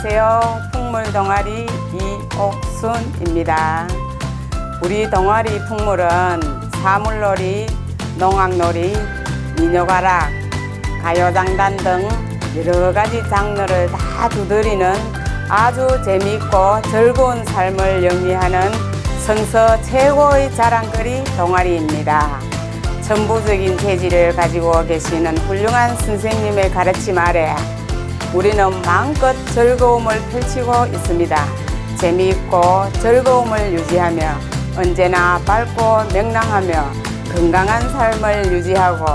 안녕하세요. 풍물 동아리 이옥순입니다. 우리 동아리 풍물은 사물놀이, 농악놀이, 미녀가락, 가요장단 등 여러 가지 장르를 다 두드리는 아주 재미있고 즐거운 삶을 영위하는 성서 최고의 자랑거리 동아리입니다. 천부적인 재질을 가지고 계시는 훌륭한 선생님의 가르침 아래 우리는 마음껏 즐거움을 펼치고 있습니다. 재미있고 즐거움을 유지하며 언제나 밝고 명랑하며 건강한 삶을 유지하고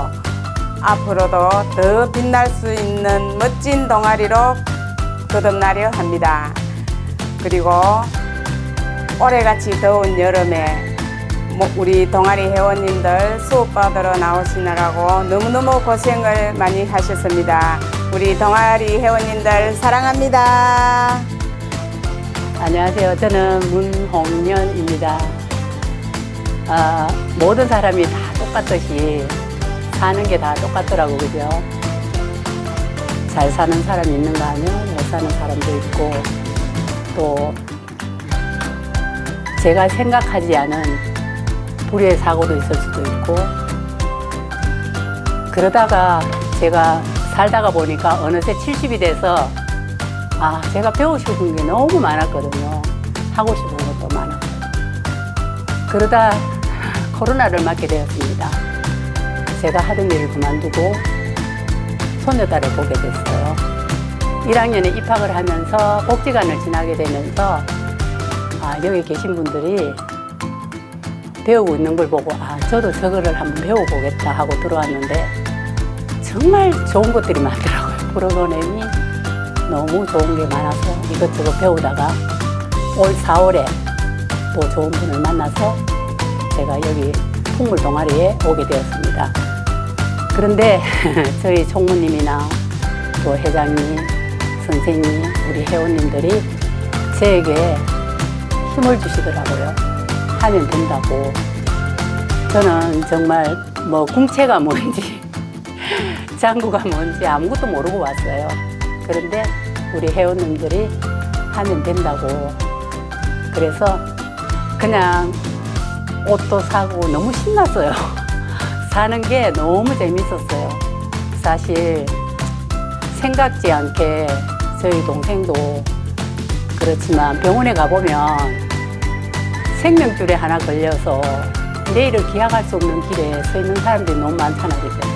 앞으로도 더 빛날 수 있는 멋진 동아리로 거듭나려 합니다. 그리고 올해같이 더운 여름에 뭐 우리 동아리 회원님들 수업 받으러 나오시느라고 너무너무 고생을 많이 하셨습니다. 우리 동아리 회원님들 사랑합니다. 안녕하세요. 저는 문홍년입니다. 아, 모든 사람이 다 똑같듯이 사는 게 다 똑같더라고, 그죠? 잘 사는 사람이 있는가 하면 못 사는 사람도 있고, 또 제가 생각하지 않은 불의의 사고도 있을 수도 있고, 그러다가 제가 살다가 보니까 어느새 70이 돼서 아, 제가 배우고 싶은 게 너무 많았거든요. 하고 싶은 것도 많았고. 그러다 코로나를 맞게 되었습니다. 제가 하던 일을 그만두고 손녀딸을 보게 됐어요. 1학년에 입학을 하면서 복지관을 지나게 되면서 아, 여기 계신 분들이 배우고 있는 걸 보고 아, 저도 저거를 한번 배워보겠다 하고 들어왔는데 정말 좋은 것들이 많더라고요. 프로그램이 너무 좋은 게 많아서 이것저것 배우다가 올 4월에 또 좋은 분을 만나서 제가 여기 풍물 동아리에 오게 되었습니다. 그런데 저희 총무님이나 또 회장님, 선생님, 우리 회원님들이 저에게 힘을 주시더라고요. 하면 된다고. 저는 정말 뭐 궁체가 뭔지 장구가 뭔지 아무것도 모르고 왔어요. 그런데 우리 회원님들이 하면 된다고. 그래서 그냥 옷도 사고 너무 신났어요. 사는 게 너무 재밌었어요. 사실 생각지 않게 저희 동생도 그렇지만 병원에 가보면 생명줄에 하나 걸려서 내일을 기약할 수 없는 길에 서 있는 사람들이 너무 많잖아요. 그죠?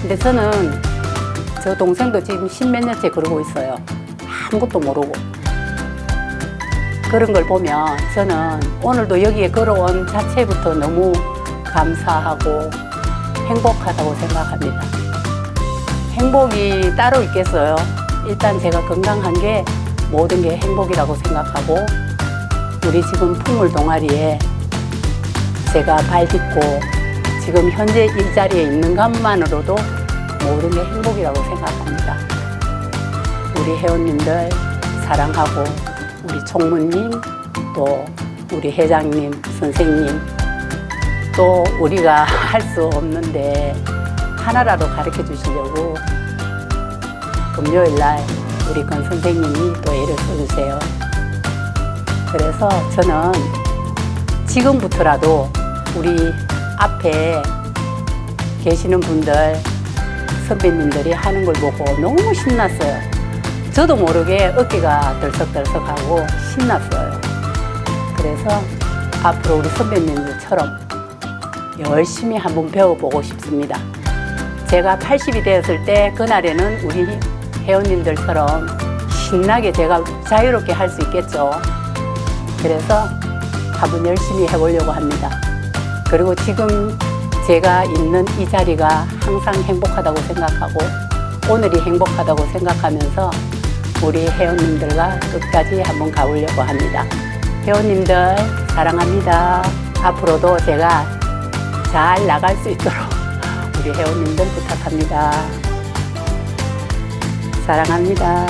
근데 저는 저 동생도 지금 십몇 년째 그러고 있어요. 아무것도 모르고. 그런 걸 보면 저는 오늘도 여기에 걸어온 자체부터 너무 감사하고 행복하다고 생각합니다. 행복이 따로 있겠어요. 일단 제가 건강한 게 모든 게 행복이라고 생각하고 우리 지금 풍물 동아리에 제가 발 딛고 지금 현재 이 자리에 있는 것만으로도 모든 게 행복이라고 생각합니다. 우리 회원님들 사랑하고 우리 총무님 또 우리 회장님 선생님 또 우리가 할 수 없는데 하나라도 가르쳐 주시려고 금요일 날 우리 건 선생님이 또 애를 써주세요. 그래서 저는 지금부터라도 우리 앞에 계시는 분들 선배님들이 하는 걸 보고 너무 신났어요. 저도 모르게 어깨가 덜썩덜썩하고 신났어요. 그래서 앞으로 우리 선배님들처럼 열심히 한번 배워보고 싶습니다. 제가 80이 되었을 때 그날에는 우리 회원님들처럼 신나게 제가 자유롭게 할 수 있겠죠. 그래서 한번 열심히 해보려고 합니다. 그리고 지금 제가 있는 이 자리가 항상 행복하다고 생각하고 오늘이 행복하다고 생각하면서 우리 회원님들과 끝까지 한번 가보려고 합니다. 회원님들 사랑합니다. 앞으로도 제가 잘 나갈 수 있도록 우리 회원님들 부탁합니다. 사랑합니다.